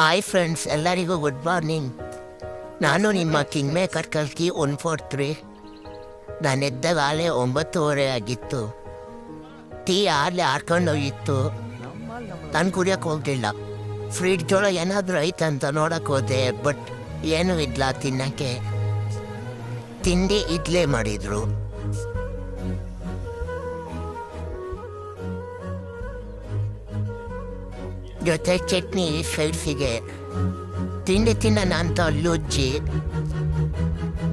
Hi friends ಎಲ್ಲರಿಗೂ good morning ನಾನು ನಿಮ್ಮ ಕಿಂಗ್ ಮೇಕರ್ ಕಲ್ಕಿ ಒನ್ ಫೋರ್ ತ್ರೀ ನಾನು ಎದ್ದಾಗ ಆಲೇ ಒಂಬತ್ತುವರೆ ಆಗಿತ್ತು. ಟೀ ಆಲೇ ಹಾರ್ಕೊಂಡು ಹೋಗಿತ್ತು. ನಾನು ಕುಡಿಯೋಕೆ ಹೋಗಲಿಲ್ಲ. ಫ್ರಿಡ್ಜ್ ಒಳಗೆ ಏನಾದರೂ ಐತಂತ ಅಂತ ನೋಡಕ್ಕೆ ಹೋದೆ ಬಟ್ ಏನೂ ಇಲ್ಲ ತಿನ್ನೋಕ್ಕೆ. ತಿಂಡಿ ಇಡ್ಲಿ ಮಾಡಿದರು. ಜೊತೆ ಚಟ್ನಿ ಸೈಡ್ಸಿಗೆ ತಿಂಡಿ ತಿನ್ನೋಣ ಅಂತ ಲುಜ್ಜಿ.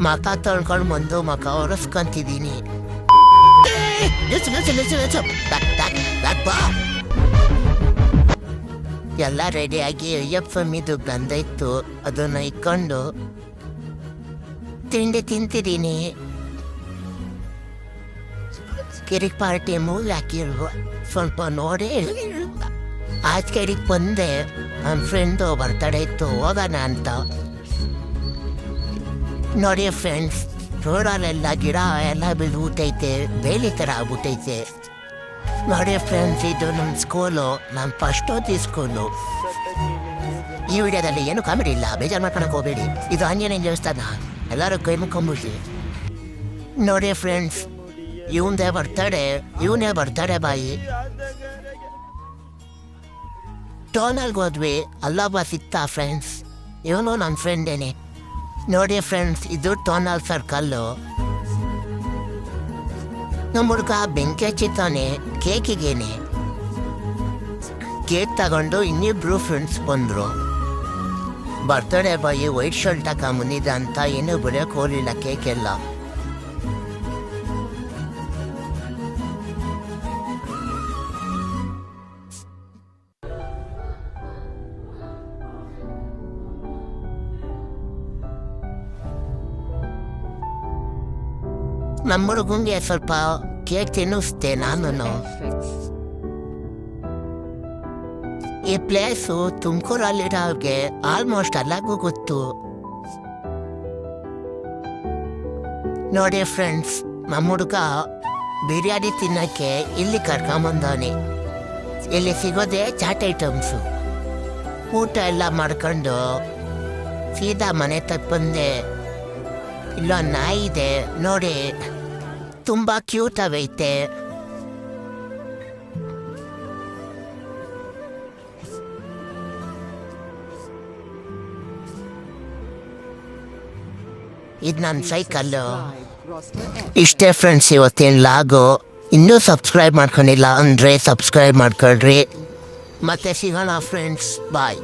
ಮಕ ತೊಳ್ಕೊಂಡು ಬಂದು ಮಕ ಒರೆಸ್ಕೊಂತಿದ್ದೀನಿ. ಎಲ್ಲ ರೆಡಿಯಾಗಿ ಅಯ್ಯಪ್ಪ ಮಿದು ಬಂದೈತು. ಅದನ್ನು ಇಟ್ಕೊಂಡು ತಿಂಡಿ ತಿಂತಿದ್ದೀನಿ. ಕಿರಿಕ್ ಪಾರ್ಟಿ ಮೂಲ ಹಾಕಿರುವ ಸ್ವಲ್ಪ ನೋಡಿ. ಆಚೆ ಬಂದೆ. ನನ್ನ ಫ್ರೆಂಡು ಬರ್ತಡೇ ಇತ್ತು, ಹೋಗೋಣ ಅಂತ. ನೋಡಿ ಫ್ರೆಂಡ್ಸ್ ರೋಡಲ್ಲೆಲ್ಲ ಗಿಡ ಎಲ್ಲ ಬಿದ್ಬಿಟ್ಟೈತೆ ಬೇಲಿ ಥರ ಆಗ್ಬಿಟ್ಟೈತೆ. ನೋಡಿ ಫ್ರೆಂಡ್ಸ್ ಇದು ನಮ್ಮ ಸ್ಕೂಲು ನಮ್ಮ ಫಸ್ಟ್ ಓದಿ ಸ್ಕೂಲು ಈ ವಿಡಿಯೋದಲ್ಲಿ ಏನು ಕಾಮಿಡಿ ಇಲ್ಲ, ಬೇಜಾರು ಮಾಡ್ಕೊಳಕ್ಕೆ ಹೋಗಬೇಡಿ. ಇದು ಆಂಜನೇಯ ದೇವಸ್ಥಾನ, ಎಲ್ಲರೂ ಕೈ ಮುಖಿ ನೋಡಿ ಫ್ರೆಂಡ್ಸ್ ಇವನ್ದೇ ಬರ್ತಡೆ ಇವನೇ ಬರ್ತಡೆ ಬಾಯಿ. ಟೋನಲ್ಗೆ ಹೋದ್ವಿ ಅಲ್ಲೊಬ್ಬ ಸಿಕ್ತ ಫ್ರೆಂಡ್ಸ್ ಇವನು ನನ್ನ ಫ್ರೆಂಡೇನೆ ನೋಡಿ ಫ್ರೆಂಡ್ಸ್ ಇದು ಟೋನಲ್ ಸರ್ಕಲ್ಲು ನಮ್ಮ ಹುಡುಗ ಬೆಂಕಿ ಹಚ್ಚಿತಾನೆ ಕೇಕಿಗೇನೆ ಕೇಕ್ ತಗೊಂಡು ಇನ್ನಿಬ್ರು ಫ್ರೆಂಡ್ಸ್ ಬಂದರು ಬರ್ತಡೇ ಬಾಯಿ ವೈಟ್ ಶರ್ಟ್ ಹಾಕೊಂಬಂದಿದ್ದ ಅಂತ ಏನೂ ಬರೆಯೋಕೆ ಹೋಗಲಿಲ್ಲ ಕೇಕ್ ನಮ್ಮ ಹುಡುಗಂಗೆ ಸ್ವಲ್ಪ ಕೇಕ್ ತಿನ್ನಿಸ್ದೆ ನಾನು ಈ ಪ್ಲೇಸು ತುಮಕೂರಲ್ಲಿರೋರಿಗೆ ಆಲ್ಮೋಸ್ಟ್ ಎಲ್ಲರಿಗೂ ಗೊತ್ತು ನೋಡಿ ಫ್ರೆಂಡ್ಸ್ ನಮ್ಮ ಹುಡುಗ ಬಿರಿಯಾನಿ ತಿನ್ನೋಕ್ಕೆ ಇಲ್ಲಿ ಕರ್ಕೊಂಬಂದವನೆ ಇಲ್ಲಿ ಸಿಗೋದೇ ಚಾಟ್ ಐಟಮ್ಸು ಊಟ ಎಲ್ಲ ಮಾಡ್ಕೊಂಡು ಸೀದಾ ಮನೆ ತಕ್ಕ ಬಂದೆ ಇಲ್ಲೊಂದು ನಾಯಿ ಇದೆ ನೋಡಿ ತುಂಬ ಕ್ಯೂಟ್ ಆಗೈತೆ. ಇದು ನನ್ನ ಸೈಕಲ್ಲು. ಇಷ್ಟೇ ಫ್ರೆಂಡ್ಸ್ ಇವತ್ತೇನು ಲಾಗು. ಇನ್ನೂ ಸಬ್ಸ್ಕ್ರೈಬ್ ಮಾಡ್ಕೊಂಡಿಲ್ಲ ಅಂದರೆ ಸಬ್ಸ್ಕ್ರೈಬ್ ಮಾಡ್ಕೊಳ್ರಿ. ಮತ್ತೆ ಸಿಗೋಣ ಫ್ರೆಂಡ್ಸ್ ಬಾಯ್